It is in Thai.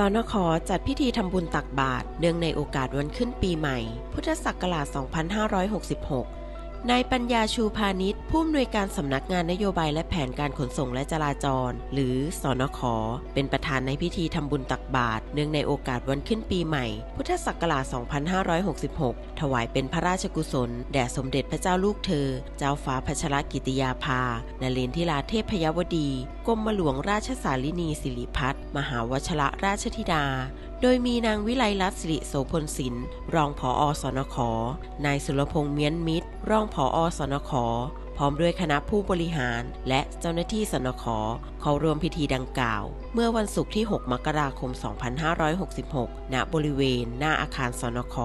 สนคจัดพิธีทำบุญตักบาตรเนื่องในโอกาสวันขึ้นปีใหม่ พุทธศักราช 2566 นายปัญญาชูพาณิชย์ผู้อำนวยการสำนักงานนโยบายและแผนการขนส่งและจราจร หรือสอนคเป็นประธานในพิธีทำบุญตักบาตรเนื่องในโอกาสวันขึ้นปีใหม่ พุทธศักราช 2566 ถวายเป็นพระราชกุศล แด่สมเด็จพระเจ้าลูกเธอ เจ้าฟ้าพัชรกิติยาภานเรนทิราเทพพยวดี กรมหลวงราชสาลินีสิริพัฒน์มหาวชระราชธิดา โดยมีนางวิไลลัตน์สิริโสพลศิลป์รองผออสนขนายสุรพงษ์เมียนมิตร รองผออสนขพร้อมด้วยคณะผู้บริหารและเจ้าหน้าที่สนขเข้าร่วมพิธีดังกล่าว เมื่อวันศุกร์ที่ 6 มกราคม 2566 ณ บริเวณ หน้าอาคารสนข